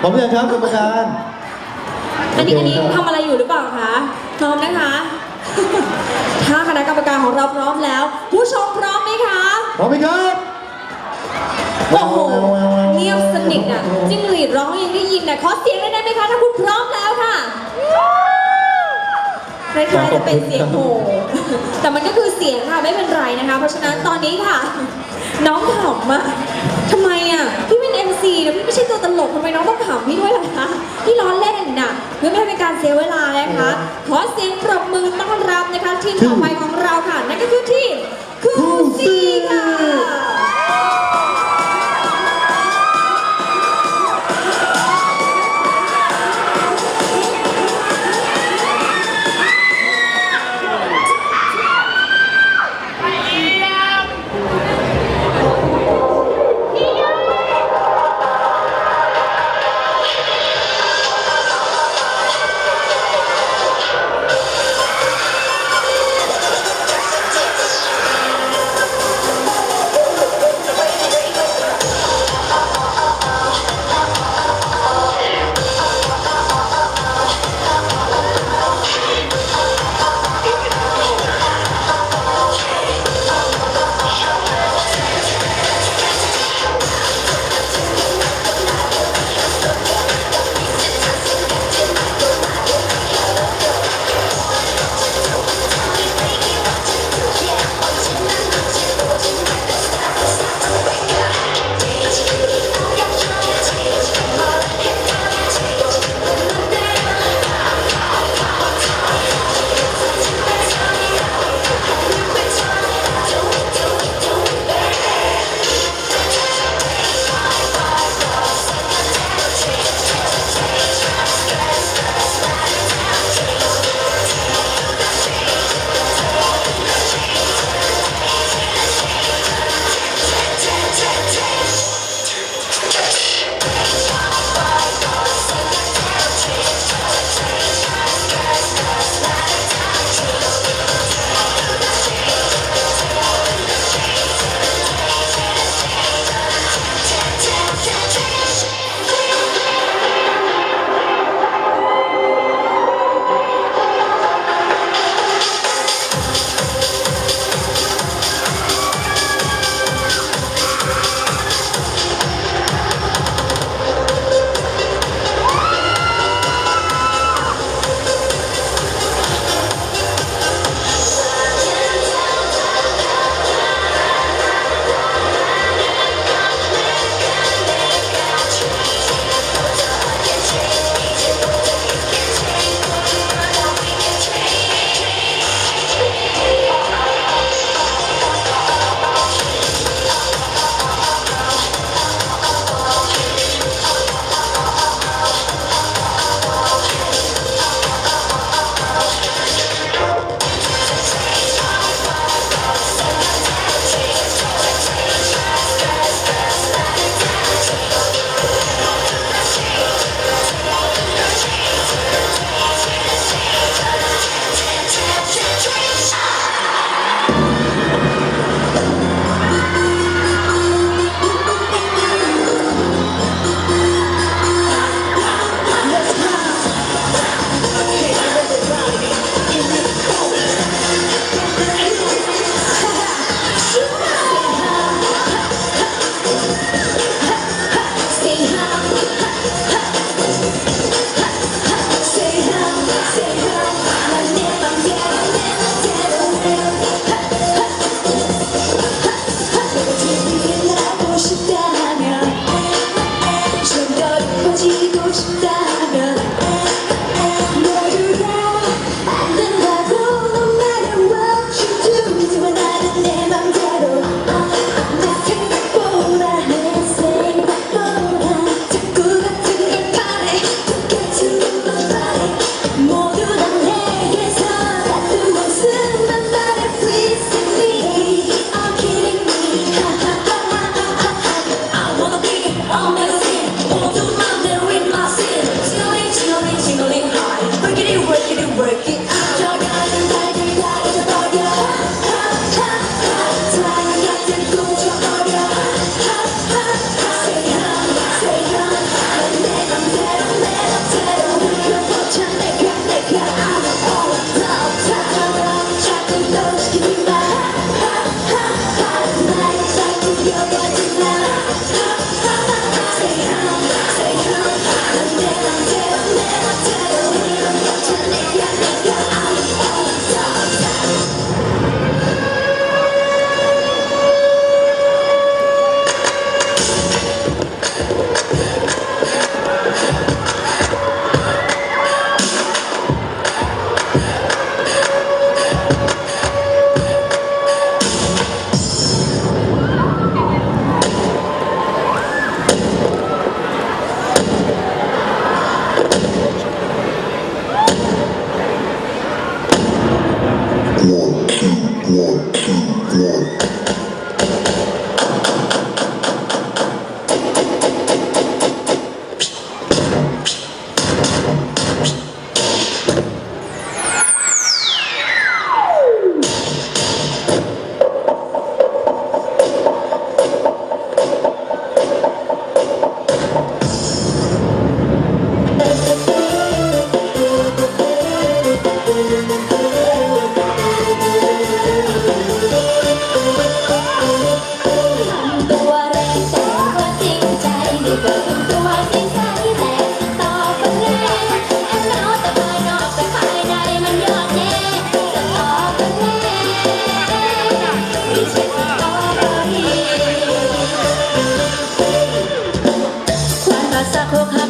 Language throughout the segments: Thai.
พร้อมหรือยังครับกรรมการอันนี้อันนี้โเคครับทำอะไรอยู่หรือเปล่าคะพร้อมนะคะ ถ้าคณะกรรมการของเราพร้อมแล้ว ผู้ชมพร้อมไหมคะพร้อมไหมครับโอ้โหเงียบสนิทอะจิ้งหรีดร้องยังได้ยินนะขอเสียงได้ไหมคะถ้าคุณพร้อมแล้วค่ะคล้ายๆจะเป็นเสียงโหแต่มันก็คือเสียงค่ะไม่เป็นไรนะคะ เพราะฉะนั้นตอนนี้ค่ะ น้องขำอะทำไมอะ ช่ตัวตลกทำไมน้องต้องขำพี่ด้วยล่ะคะพี่ล้อเล่นน่ะเพื่อไม่ให้เป็นการเสียเวลานะคะ ขอเสียงปรบมือต้อนรับนะคะทีมต่อไปของเราค่ะ นั่นก็คือทีมคูซีค่ะ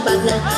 หก